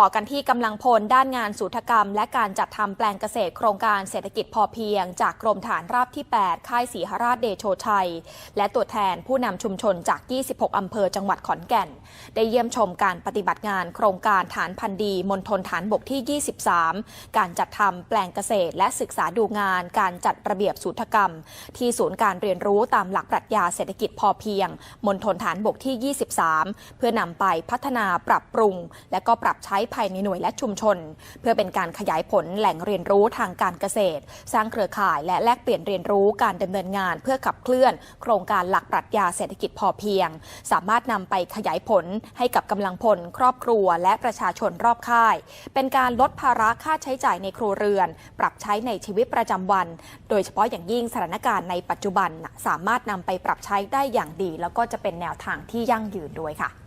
ต่อกันที่กำลังพลด้านงานสูตรกรรม และการจัดทำแปลงเกษตรโครงการเศรษฐกิจพอเพียง จากกรมฐานราบที่ 8 ค่ายศรีหราชเดโชชัย และตัวแทนผู้นำชุมชนจาก 26 อำเภอจังหวัดขอนแก่น ได้เยี่ยมชมการปฏิบัติงานโครงการฐานพันดีมณฑลฐานบกที่ 23 การจัดทำแปลงเกษตร และศึกษาดูงาน การจัดระเบียบสูตรกรรม ที่ศูนย์การเรียนรู้ตามหลักปรัชญาเศรษฐกิจพอเพียงมณฑลฐานบกที่ 23 เพื่อนำไปพัฒนาปรับปรุง และก็ปรับใช้ภายในหน่วยและชุมชน เพื่อเป็นการขยายผลแหล่งเรียนรู้ทางการเกษตร สร้างเครือข่ายและแลกเปลี่ยนเรียนรู้การดำเนินงาน เพื่อขับเคลื่อน โครงการหลักปรัชญาเศรษฐกิจพอเพียง สามารถนำไปขยายผลให้กับกำลังพล ครอบครัว และประชาชนรอบค่าย เป็นการลดภาระค่าใช้จ่ายในครัวเรือน ปรับใช้ในชีวิตประจำวัน โดยเฉพาะอย่างยิ่งสถานการณ์ในปัจจุบันสามารถนำไปปรับใช้ได้อย่างดี แล้วก็จะเป็นแนวทางที่ยั่งยืนด้วยค่ะ